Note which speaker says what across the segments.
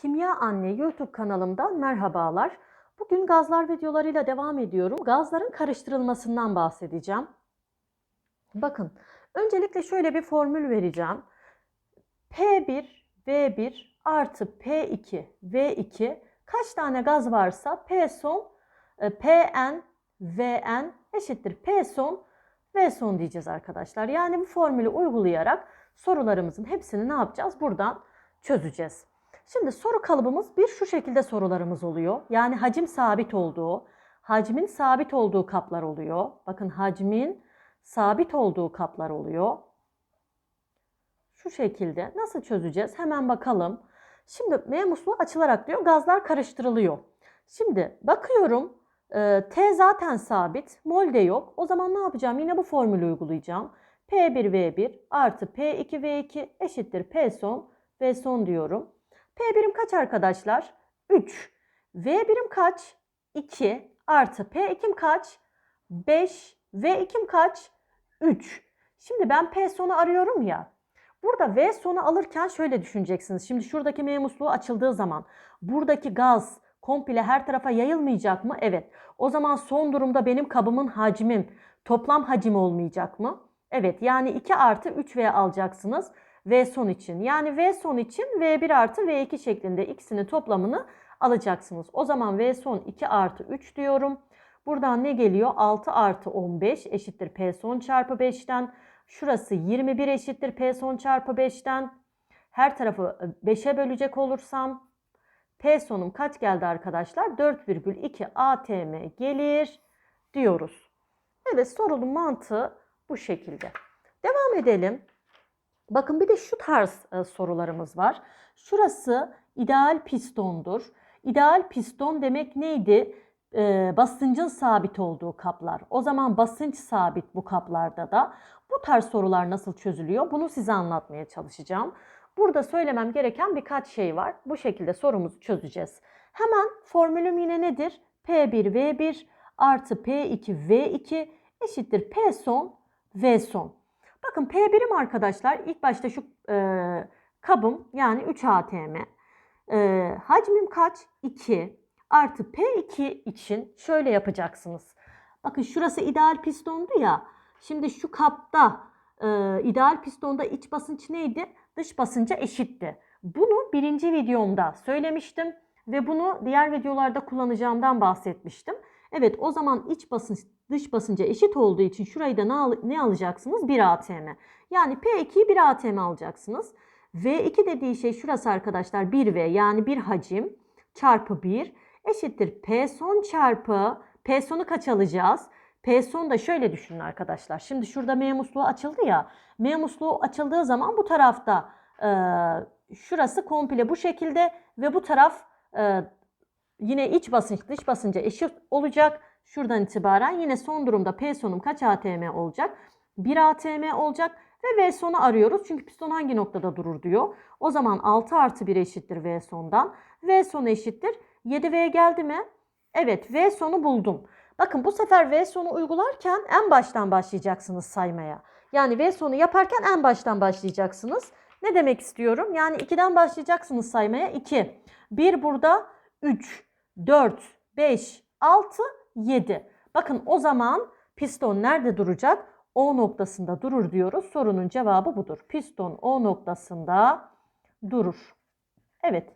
Speaker 1: Kimya Anne YouTube kanalımdan merhabalar. Bugün gazlar videolarıyla devam ediyorum. Gazların karıştırılmasından bahsedeceğim. Bakın, öncelikle şöyle bir formül vereceğim. P1, V1 artı P2, V2 kaç tane gaz varsa P son, e, Pn, Vn eşittir P son, V son diyeceğiz arkadaşlar. Yani bu formülü uygulayarak sorularımızın hepsini ne yapacağız? Buradan çözeceğiz. Şimdi soru kalıbımız bir şu şekilde sorularımız oluyor. Yani hacim sabit olduğu, hacmin sabit olduğu kaplar oluyor. Bakın hacmin sabit olduğu kaplar oluyor. Şu şekilde nasıl çözeceğiz? Hemen bakalım. Şimdi M musluğu açılarak diyor gazlar karıştırılıyor. Şimdi bakıyorum e, T zaten sabit, mol de yok. O zaman ne yapacağım? Yine bu formülü uygulayacağım. P1V1 artı P2V2 eşittir P son V son diyorum. P birim kaç arkadaşlar? 3. V birim kaç? 2 artı P ikim kaç? 5. V ikim kaç? 3. Şimdi ben P sonu arıyorum ya. Burada V sonu alırken şöyle düşüneceksiniz. Şimdi şuradaki M musluğu açıldığı zaman buradaki gaz komple her tarafa yayılmayacak mı? Evet. O zaman son durumda benim kabımın hacmim toplam hacim olmayacak mı? Evet. Yani 2 artı 3V alacaksınız. V son için. Yani V son için V1 artı V2 şeklinde ikisinin toplamını alacaksınız. O zaman V son 2 artı 3 diyorum. Buradan ne geliyor? 6 artı 15 eşittir P son çarpı 5'ten. Şurası 21 eşittir P son çarpı 5'ten. Her tarafı 5'e bölecek olursam P sonum kaç geldi arkadaşlar? 4,2 atm gelir diyoruz. Evet sorunun mantığı bu şekilde. Devam edelim. Bakın bir de şu tarz e, sorularımız var. Şurası ideal pistondur. İdeal piston demek neydi? E, basıncın sabit olduğu kaplar. O zaman basınç sabit bu kaplarda da. Bu tarz sorular nasıl çözülüyor? Bunu size anlatmaya çalışacağım. Burada söylemem gereken birkaç şey var. Bu şekilde sorumuzu çözeceğiz. Hemen formülüm yine nedir? P1V1 artı P2V2 eşittir P son V son. Bakın P birim arkadaşlar ilk başta şu e, kabım yani 3 atm. E, hacmim kaç? 2 artı P2 için şöyle yapacaksınız. Bakın şurası ideal pistondu ya. Şimdi şu kapta e, ideal pistonda iç basınç neydi? Dış basınca eşitti. Bunu birinci videomda söylemiştim ve bunu diğer videolarda kullanacağımdan bahsetmiştim. Evet o zaman iç basınç dış basınca eşit olduğu için şurayı da ne, al ne alacaksınız? 1 atm. Yani P2'yi 1 atm alacaksınız. V2 dediği şey şurası arkadaşlar 1V yani bir hacim çarpı 1 eşittir P son çarpı P sonu kaç alacağız? P son da şöyle düşünün arkadaşlar. Şimdi şurada M musluğu açıldı ya. M musluğu açıldığı zaman bu tarafta e, şurası komple bu şekilde ve bu taraf e, yine iç basınç dış basınca eşit olacak. Şuradan itibaren yine son durumda P sonum kaç atm olacak? 1 atm olacak ve V sonu arıyoruz. Çünkü piston hangi noktada durur diyor. O zaman 6 artı 1 eşittir V sondan. V sonu eşittir. 7V geldi mi? Evet V sonu buldum. Bakın bu sefer V sonu uygularken en baştan başlayacaksınız saymaya. Yani V sonu yaparken en baştan başlayacaksınız. Ne demek istiyorum? Yani 2'den başlayacaksınız saymaya. 2. 1 burada 3, 4, 5, 6, 7. Bakın o zaman piston nerede duracak? O noktasında durur diyoruz. Sorunun cevabı budur. Piston O noktasında durur. Evet.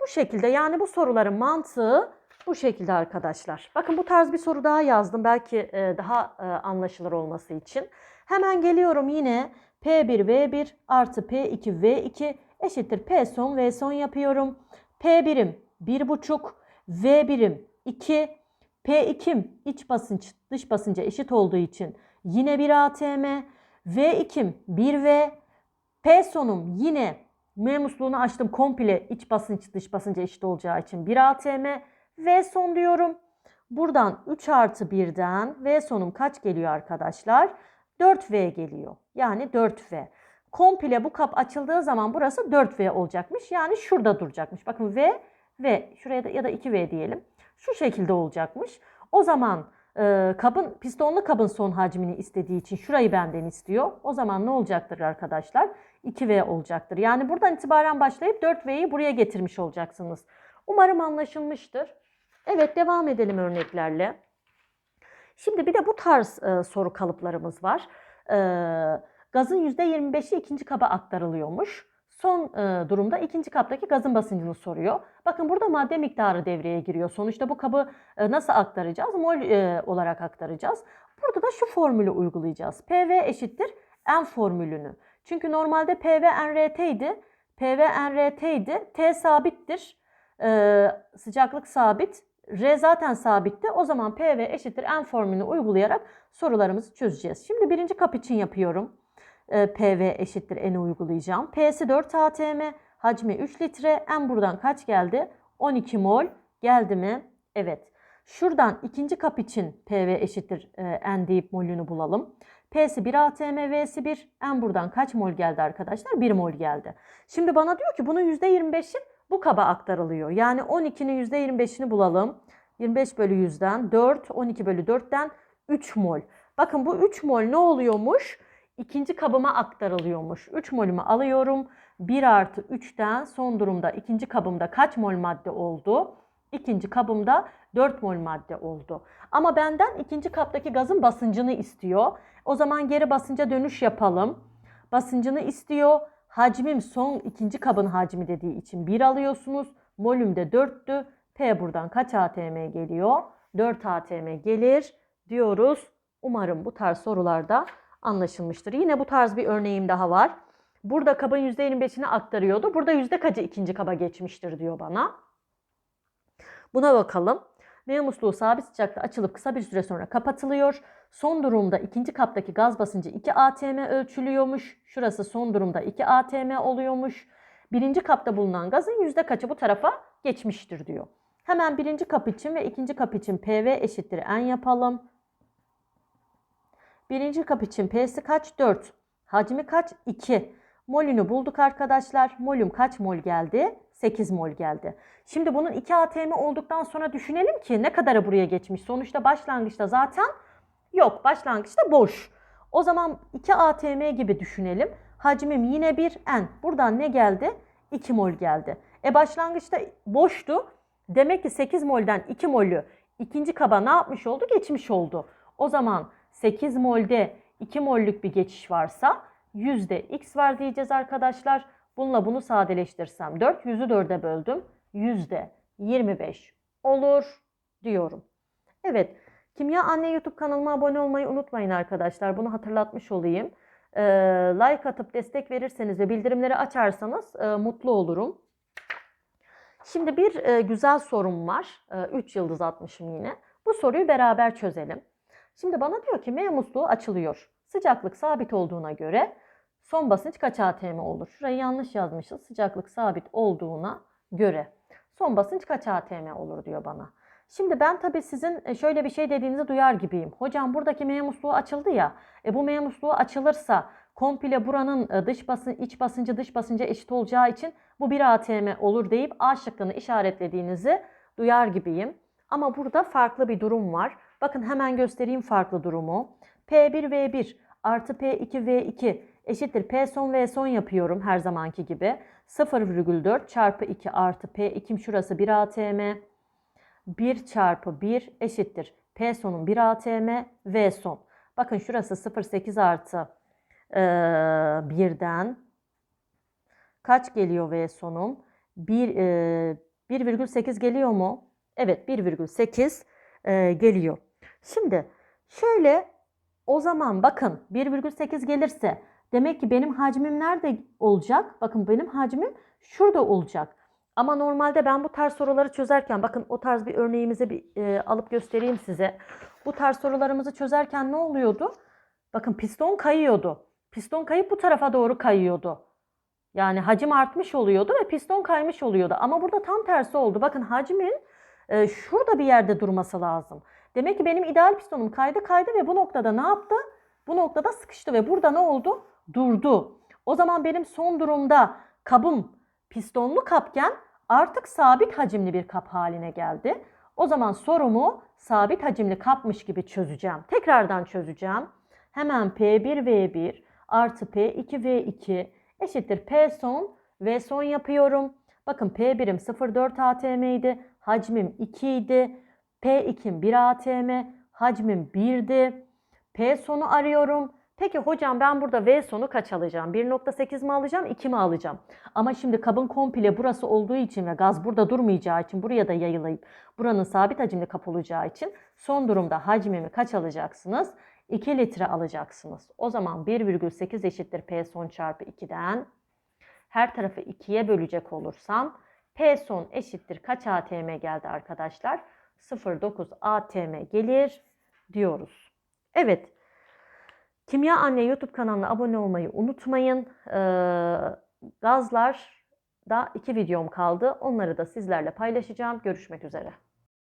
Speaker 1: Bu şekilde yani bu soruların mantığı bu şekilde arkadaşlar. Bakın bu tarz bir soru daha yazdım. Belki daha anlaşılır olması için. Hemen geliyorum yine P1V1 artı P2V2 eşittir P son V son yapıyorum. P birim 1,5 V birim 2 P2'm iç basınç dış basınca eşit olduğu için yine 1 atm. V2'm 1V. P sonum yine M musluğunu açtım komple iç basınç dış basınca eşit olacağı için 1 atm. V son diyorum. Buradan 3 artı 1'den V sonum kaç geliyor arkadaşlar? 4V geliyor. Yani 4V. Komple bu kap açıldığı zaman burası 4V olacakmış. Yani şurada duracakmış. Bakın V ve şuraya da ya da 2V diyelim. Şu şekilde olacakmış. O zaman e, kabın pistonlu kabın son hacmini istediği için şurayı benden istiyor. O zaman ne olacaktır arkadaşlar? 2V olacaktır. Yani buradan itibaren başlayıp 4V'yi buraya getirmiş olacaksınız. Umarım anlaşılmıştır. Evet devam edelim örneklerle. Şimdi bir de bu tarz e, soru kalıplarımız var. E, gazın %25'i ikinci kaba aktarılıyormuş. Son e, durumda ikinci kaptaki gazın basıncını soruyor. Bakın burada madde miktarı devreye giriyor. Sonuçta bu kabı e, nasıl aktaracağız? Mol e, olarak aktaracağız. Burada da şu formülü uygulayacağız. PV eşittir N formülünü. Çünkü normalde PV NRT idi. PV NRT idi. T sabittir. E, sıcaklık sabit. R zaten sabitti. O zaman PV eşittir N formülünü uygulayarak sorularımızı çözeceğiz. Şimdi birinci kap için yapıyorum. E, PV eşittir N'i uygulayacağım. P'si 4 atm, hacmi 3 litre. N buradan kaç geldi? 12 mol geldi mi? Evet. Şuradan ikinci kap için PV eşittir e, N deyip molünü bulalım. P'si 1 atm, V'si 1. N buradan kaç mol geldi arkadaşlar? 1 mol geldi. Şimdi bana diyor ki bunun %25'i bu kaba aktarılıyor. Yani 12'nin %25'ini bulalım. 25 bölü 100'den 4, 12 bölü 4'ten 3 mol. Bakın bu 3 mol ne oluyormuş? İkinci kabıma aktarılıyormuş. 3 molümü alıyorum. 1 artı 3'ten son durumda ikinci kabımda kaç mol madde oldu? İkinci kabımda 4 mol madde oldu. Ama benden ikinci kaptaki gazın basıncını istiyor. O zaman geri basınca dönüş yapalım. Basıncını istiyor. Hacmim son ikinci kabın hacmi dediği için 1 alıyorsunuz. Molüm de 4'tü. P buradan kaç atm geliyor? 4 atm gelir diyoruz. Umarım bu tarz sorularda anlaşılmıştır. Yine bu tarz bir örneğim daha var. Burada kabın %25'ini aktarıyordu. Burada yüzde kaçı ikinci kaba geçmiştir diyor bana. Buna bakalım. V musluğu sabit sıcakta açılıp kısa bir süre sonra kapatılıyor. Son durumda ikinci kaptaki gaz basıncı 2 atm ölçülüyormuş. Şurası son durumda 2 atm oluyormuş. Birinci kapta bulunan gazın yüzde kaçı bu tarafa geçmiştir diyor. Hemen birinci kap için ve ikinci kap için PV eşittir N yapalım. Birinci kap için P'si kaç? 4. Hacmi kaç? 2. Molünü bulduk arkadaşlar. Molüm kaç mol geldi? 8 mol geldi. Şimdi bunun 2 atm olduktan sonra düşünelim ki ne kadarı buraya geçmiş. Sonuçta başlangıçta zaten yok. Başlangıçta boş. O zaman 2 atm gibi düşünelim. Hacmim yine 1 n. Buradan ne geldi? 2 mol geldi. E başlangıçta boştu. Demek ki 8 molden 2 molü ikinci kaba ne yapmış oldu? Geçmiş oldu. O zaman 8 molde 2 mollük bir geçiş varsa yüzde x var diyeceğiz arkadaşlar. Bununla bunu sadeleştirsem 4, yüzü 4'e böldüm. Yüzde 25 olur diyorum. Evet, Kimya Anne YouTube kanalıma abone olmayı unutmayın arkadaşlar. Bunu hatırlatmış olayım. Ee, like atıp destek verirseniz ve bildirimleri açarsanız e, mutlu olurum. Şimdi bir e, güzel sorum var. 3 e, yıldız atmışım yine. Bu soruyu beraber çözelim. Şimdi bana diyor ki M musluğu açılıyor. Sıcaklık sabit olduğuna göre son basınç kaç atm olur? Şurayı yanlış yazmışız. Sıcaklık sabit olduğuna göre son basınç kaç atm olur diyor bana. Şimdi ben tabii sizin e, şöyle bir şey dediğinizi duyar gibiyim. Hocam buradaki M musluğu açıldı ya. E bu M musluğu açılırsa komple buranın e, dış basın, iç basıncı dış basınca eşit olacağı için bu 1 atm olur deyip A şıkkını işaretlediğinizi duyar gibiyim. Ama burada farklı bir durum var. Bakın hemen göstereyim farklı durumu. P1V1 artı P2V2 eşittir P son V son yapıyorum her zamanki gibi. 0,4 çarpı 2 artı P2 şurası 1 atm. 1 çarpı 1 eşittir. P sonun 1 atm V son. Bakın şurası 0,8 artı e, 1'den kaç geliyor V sonum? 1, e, 1,8 geliyor mu? Evet 1,8 e, geliyor. Şimdi şöyle o zaman bakın 1,8 gelirse demek ki benim hacmim nerede olacak? Bakın benim hacmim şurada olacak. Ama normalde ben bu tarz soruları çözerken bakın o tarz bir örneğimizi bir e, alıp göstereyim size. Bu tarz sorularımızı çözerken ne oluyordu? Bakın piston kayıyordu. Piston kayıp bu tarafa doğru kayıyordu. Yani hacim artmış oluyordu ve piston kaymış oluyordu. Ama burada tam tersi oldu. Bakın hacmin e, şurada bir yerde durması lazım. Demek ki benim ideal pistonum kaydı kaydı ve bu noktada ne yaptı? Bu noktada sıkıştı ve burada ne oldu? Durdu. O zaman benim son durumda kabım pistonlu kapken artık sabit hacimli bir kap haline geldi. O zaman sorumu sabit hacimli kapmış gibi çözeceğim. Tekrardan çözeceğim. Hemen P1V1 artı P2V2 eşittir P son V son yapıyorum. Bakın P birim 0,4 atm idi. Hacmim 2 idi. P2'm 1 atm. Hacmim 1'di. P sonu arıyorum. Peki hocam ben burada V sonu kaç alacağım? 1.8 mi alacağım, 2 mi alacağım? Ama şimdi kabın komple burası olduğu için ve gaz burada durmayacağı için buraya da yayılayıp buranın sabit hacimli kap olacağı için son durumda hacmimi kaç alacaksınız? 2 litre alacaksınız. O zaman 1,8 eşittir P son çarpı 2'den. Her tarafı 2'ye bölecek olursam P son eşittir kaç atm geldi arkadaşlar? 0,9 atm gelir diyoruz. Evet. Kimya Anne YouTube kanalına abone olmayı unutmayın. Ee, gazlar da iki videom kaldı. Onları da sizlerle paylaşacağım. Görüşmek üzere.